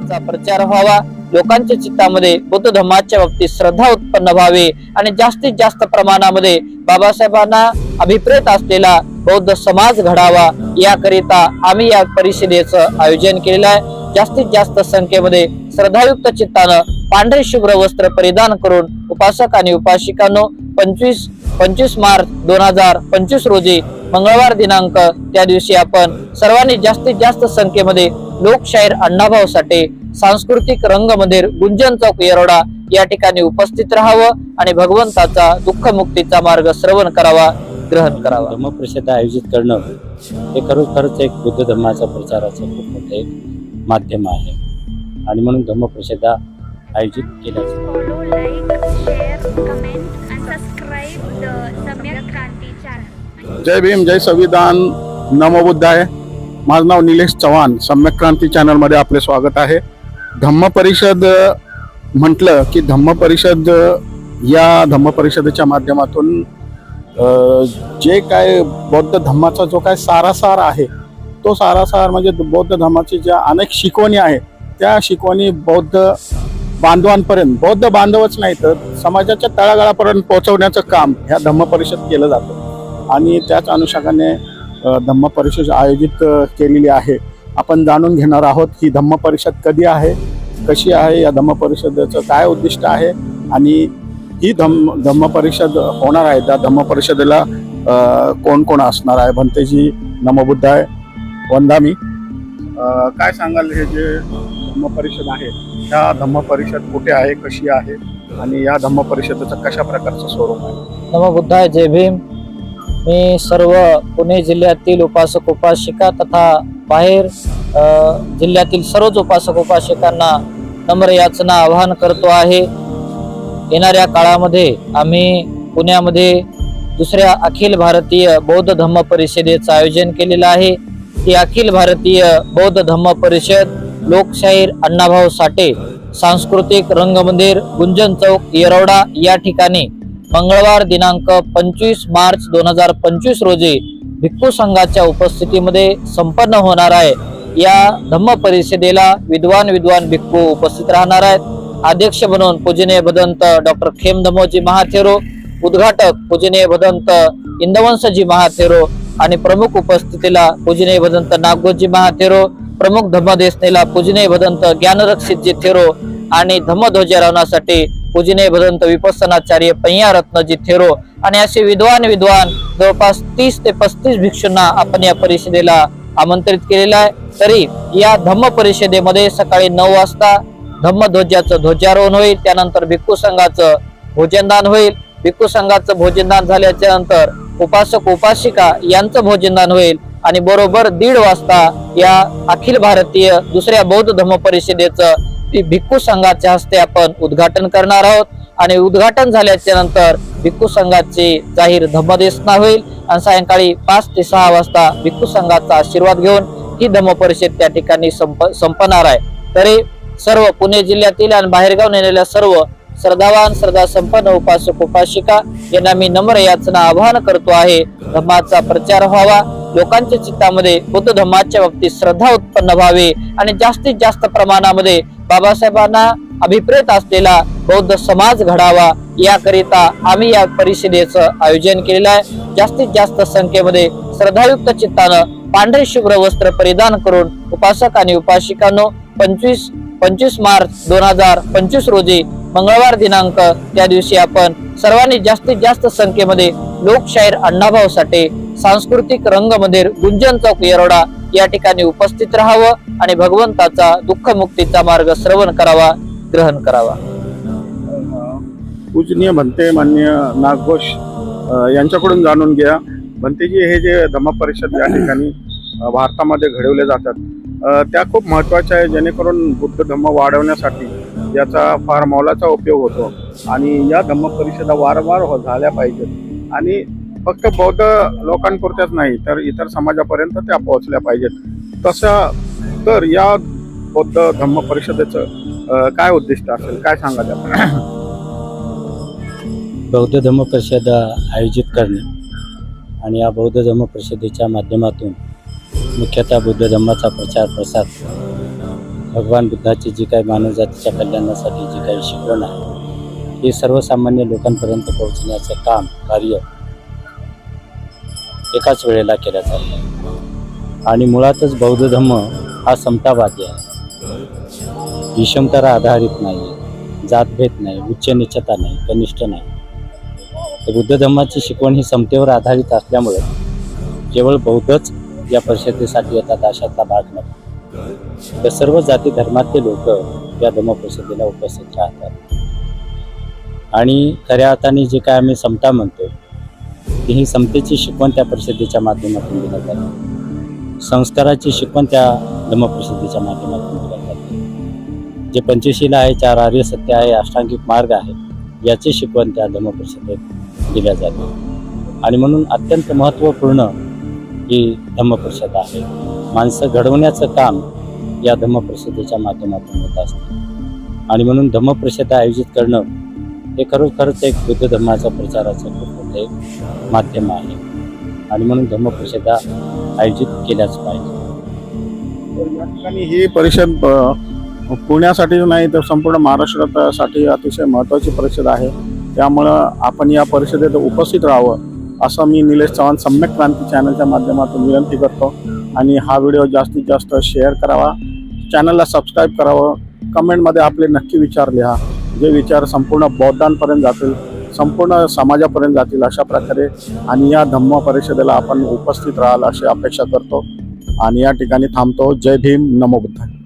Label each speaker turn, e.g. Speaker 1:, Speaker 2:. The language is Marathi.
Speaker 1: धर्माचा प्रचार व्हावा. लोकांच्या चित्तामध्ये बौद्ध धर्माच्या बाबतीत श्रद्धा उत्पन्न व्हावी आणि जास्तीत जास्त प्रमाणामध्ये बाबासाहेबांना अभिप्रेत असलेला बौद्ध समाज घडावा याकरिता आम्ही या परिषदेचं आयोजन केलेलं आहे. जास्तीत जास्त संख्येमध्ये श्रद्धायुक्त चित्तानं पांढरे शुभ्र वस्त्र परिधान करून उपासक आणि उपासिकांनो पंचवीस पंचवीस मार्च दोन हजार पंचवीस रोजी मंगळवार दिनांक त्या दिवशी आपण सर्वांनी जास्तीत जास्त संख्येमध्ये लोकशाहीर अण्णाभाऊ साठे सांस्कृतिक रंगमंदिर गुंजन चौक येरोडा या ठिकाणी उपस्थित राहावं आणि भगवंताचा दुःख मुक्तीचा मार्ग श्रवण करावा ग्रहण करावा.
Speaker 2: धम्मपरिषद आयोजित करणं हे खरोखरच एक बुद्ध धर्माच्या प्रचाराचं खूप मोठं एक माध्यम आहे. आणि म्हणून धम्मपरिषदा आयोजित केल्या.
Speaker 3: जय भीम जय संविधान. नमो बुद्धाय. माझं नाव निलेश चव्हाण. सम्यक क्रांती चॅनलमध्ये आपले स्वागत आहे. धम्म परिषद म्हटलं की धम्म परिषद या धम्म परिषदेच्या माध्यमातून जे काय बौद्ध धम्माचा जो काय सारासार आहे तो सारासार म्हणजे बौद्ध धर्माची ज्या अनेक शिकवणी आहे त्या शिकवणी बौद्ध बांधवांपर्यंत बौद्ध बांधवच नाही तर समाजाच्या तळागाळापर्यंत पोहोचवण्याचं काम ह्या धम्म परिषद केलं जातं. आणि त्याच अनुषंगाने धम्म परिषद आयोजित केलेली आहे. आपण जाणून घेणार आहोत ही धम्म परिषद कधी आहे कशी आहे या धम्म परिषदेचं काय उद्दिष्ट आहे आणि ही धम्म धम्म परिषद होणार आहे. त्या धम्म परिषदेला कोण कोण असणार आहे? भंतेजी नमबुद्धाय वंदामी काय सांगाल हे जे धम्म परिषद आहे? त्या धम्म परिषद कुठे आहे कशी आहे आणि या धम्म परिषदेचं कशा प्रकारचं स्वरूप आहे?
Speaker 1: नमबुद्धाय जय भीम. मी सर्व पुणे जिल्ह्यातील उपासक उपासिका तथा बाहेर जिल्ह्यातील सर्वच उपासक उपासिकांना नम्र याचना आवाहन करतो आहे. येणाऱ्या काळामध्ये आम्ही पुण्यामध्ये दुसऱ्या अखिल भारतीय बौद्ध धम्म परिषदेचं आयोजन केलेलं आहे. ती अखिल भारतीय बौद्ध धम्म परिषद लोकशाहीर अण्णाभाऊ साठे सांस्कृतिक रंगमंदिर गुंजन चौक येरवडा या ठिकाणी मंगळवार दिनांक पंचवीस मार्च दोन हजार पंचवीस रोजी भिक्खू संघाच्या उपस्थितीमध्ये संपन्न होणार आहे. या धम्म परिषदेला विद्वान विद्वान भिक्खू उपस्थित राहणार आहेत. अध्यक्ष म्हणून पूजनीय भदंत डॉक्टर खेम धमोजी महाथेरो उद्घाटक पूजनीय भदंत इंदवंशजी महाथेरो आणि प्रमुख उपस्थितीला पूजनीय भदंत नागोजी महाथेरो प्रमुख धम्मदेसनेला पूजनीय भदंत ज्ञानरक्षितजी थेरो आणि धम्मध्वजारोहणासाठी पूजने भदंत विपसनाचार्य पय्या रत्नजी थेरो आणि असे विद्वान विद्वान जवळपास तीस ते पस्तीस भिक्षूंना आपण या परिषदेला आमंत्रित केलेलं आहे तरी या धम्म परिषदेमध्ये सकाळी नऊ वाजता धम्म ध्वजाचं ध्वजारोहण होईल त्यानंतर भिक्खू संघाचं भोजनदान होईल भिक्खू संघाचं भोजनदान झाल्याच्यानंतर उपासक उपासिका यांचं भोजनदान होईल आणि बरोबर दीड वाजता या अखिल भारतीय दुसऱ्या बौद्ध धम्म परिषदेचं ती भिक्खू संघाच्या हस्ते आपण उद्घाटन करणार आहोत. आणि उद्घाटन झाल्याच्यानंतर भिक्खू संघाची जाहीर धम्मदेशना होईल. आणि सायंकाळी पाच ते सहा वाजता भिक्खू संघाचा आशीर्वाद घेऊन ही धम्म परिषद त्या ठिकाणी संप संपणार आहे. तरी सर्व पुणे जिल्ह्यातील आणि बाहेरगाव नेलेल्या सर्व श्रद्धावान श्रद्धा संपन्न उपासक उपासिका यांना मी नम्र याचना आवाहन करतो आहे. धम्माचा प्रचार व्हावा. लोकांच्या चित्तामध्ये बुद्ध धर्माच्या बाबतीत श्रद्धा उत्पन्न व्हावी. आणि जास्तीत जास्त प्रमाणामध्ये बाबासाहेबांना अभिप्रेत असलेला बौद्ध समाज घडावा याकरिता आम्ही या परिषदेचं आयोजन केलेलं आहे. जास्तीत जास्त संख्येमध्ये श्रद्धायुक्त चित्तानं पांढरे शुभ्र वस्त्र परिधान करून उपासक आणि उपासिकांनो पंचवीस पंचवीस मार्च दोन हजार पंचवीस रोजी मंगळवार दिनांक त्या दिवशी आपण सर्वांनी जास्तीत जास्त संख्येमध्ये लोकशाहीर अण्णाभाऊ साठे सांस्कृतिक रंगमंदिर गुंजन चौक येरोडा या ठिकाणी उपस्थित राहावं आणि भगवंताचा दुःख मुक्तीचा मार्ग श्रवण करावा ग्रहण करावा.
Speaker 3: पूजनीय भंते मान्य नागघोष यांच्याकडून जाणून घ्या. भंतेजी हे जे धम्म परिषद या ठिकाणी भारतामध्ये घडवले जातात त्या खूप महत्त्वाच्या आहे जेणेकरून बुद्ध धम्म वाढवण्यासाठी याचा फार मोलाचा उपयोग होतो. आणि या धम्म परिषदा वारंवार हो- झाल्या पाहिजेत. आणि फक्त बौद्ध लोकांपुरत्याच नाही तर इतर समाजापर्यंत त्या पोहोचल्या पाहिजेत. तसं तर या बौद्ध धम्म परिषदेचं काय उद्दिष्ट असेल? काय सांगा त्या
Speaker 2: बौद्ध धम्म परिषद आयोजित करणे आणि या बौद्ध धम्म परिषदेच्या माध्यमातून मुख्यतः बुद्ध धम्माचा प्रचार प्रसार भगवान बुद्धाची जी काही मानवजातीच्या कल्याणासाठी जी काही शिकवण आहे हे सर्वसामान्य लोकांपर्यंत पोहोचण्याचं काम कार्य एकाच वेळेला केलं जातो आणि मुळातच बौद्ध धर्म हा समतावादी आहे. विषमतावर आधारित नाही जातभेद नाही उच्च निश्चता नाही कनिष्ठ नाही. तर बुद्ध धर्माची शिकवण ही समतेवर आधारित असल्यामुळे केवळ बौद्धच या परिषदेसाठी येतात अशातला भाग नाही. तर सर्व जाती धर्मातले लोक या धम्म परिषदेला उपस्थित राहतात. आणि खऱ्या अर्थाने जे काय आम्ही समता म्हणतो ती ही समतेची शिकवण त्या परिषदेच्या माध्यमातून दिल्या जाते संस्काराची शिकवण त्या धर्मपरिषदेच्या माध्यमातून दिल्या जाते जे पंचशीला आहे चार आर्य सत्य आहे अष्टांगिक मार्ग आहे याची शिकवण त्या धर्मपरिषदेत दिल्या जाते आणि म्हणून अत्यंत महत्त्वपूर्ण ही धर्मपरिषद आहे. माणसं घडवण्याचं काम या धम्मपरिषदेच्या माध्यमातून होत असते. आणि म्हणून धम्मपरिषद आयोजित करणं हे खरोखरच एक बुद्ध धर्माचा प्रचाराचं खूप मोठं एक माध्यम आहे. आणि म्हणून धम्म परिषदा आयोजित केल्याच पाहिजे.
Speaker 3: या ठिकाणी ही परिषद पुण्यासाठी नाही तर संपूर्ण महाराष्ट्रासाठी अतिशय महत्त्वाची परिषद आहे. त्यामुळं आपण या परिषदेत उपस्थित राहावं असं मी निलेश चव्हाण सम्यक क्रांती चॅनलच्या माध्यमातून विनंती करतो. आणि हा व्हिडिओ जास्तीत जास्त शेअर करावा. चॅनलला सबस्क्राईब करावं. कमेंटमध्ये आपले नक्की विचार लिहा. जे विचार संपूर्ण बौद्धांपर्यंत जातील संपूर्ण समाजापर्यंत जातील अशा प्रकारे आणि या धम्म परिषदेला आपण उपस्थित राहाल अशी अपेक्षा करतो. आणि या ठिकाणी थांबतो. जय भीम. नमो बुद्धाय.